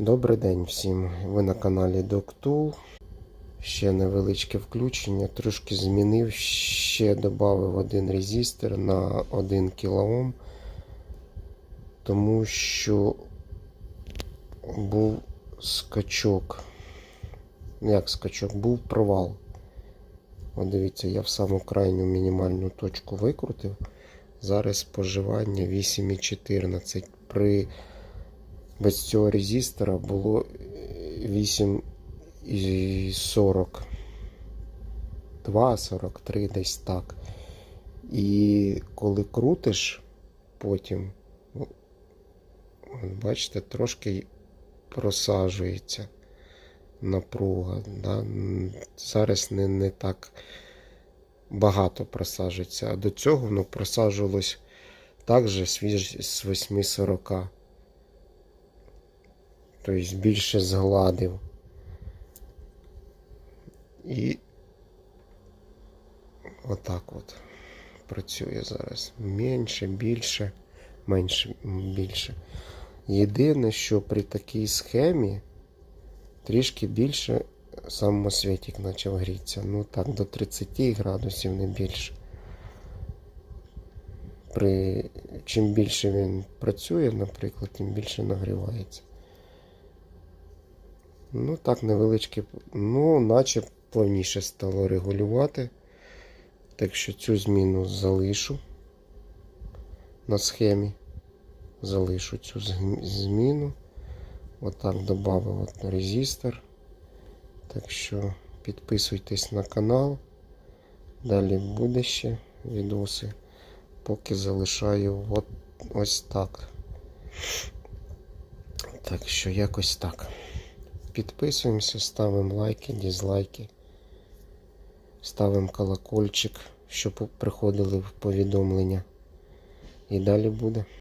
Добрий день всім. Ви на каналі DocTool. Ще невеличке включення. Трошки змінив, ще додав один резистор на 1 кОм, тому що був скачок. Як скачок? Був провал. От дивіться, я в саму крайню мінімальну точку викрутив. Зараз споживання 8,14. При без цього резистора було 8,42, 43 десь так. І коли крутиш, потім, бачите, трошки просаджується напруга. Да? Зараз не, не так багато просаджується. А до цього воно просаджувалось так же з 8,40. Тобто більше згладив. І отак от працює зараз. Менше, більше, менше, більше. Єдине, що при такій схемі трішки більше самосвітик почав грітися. Ну так, до 30 градусів не більше. При... Чим більше він працює, наприклад, тим більше нагрівається. Ну, так, невеличке, ну, наче повніше стало регулювати. Так що цю зміну залишу на схемі. Залишу цю зміну. Отак додав от резистор. Так що підписуйтесь на канал. Далі буде ще відоси. Поки залишаю от ось так. Так що якось так. Підписуємося, ставимо лайки, дізлайки, ставимо колокольчик, щоб приходили повідомлення. І далі буде.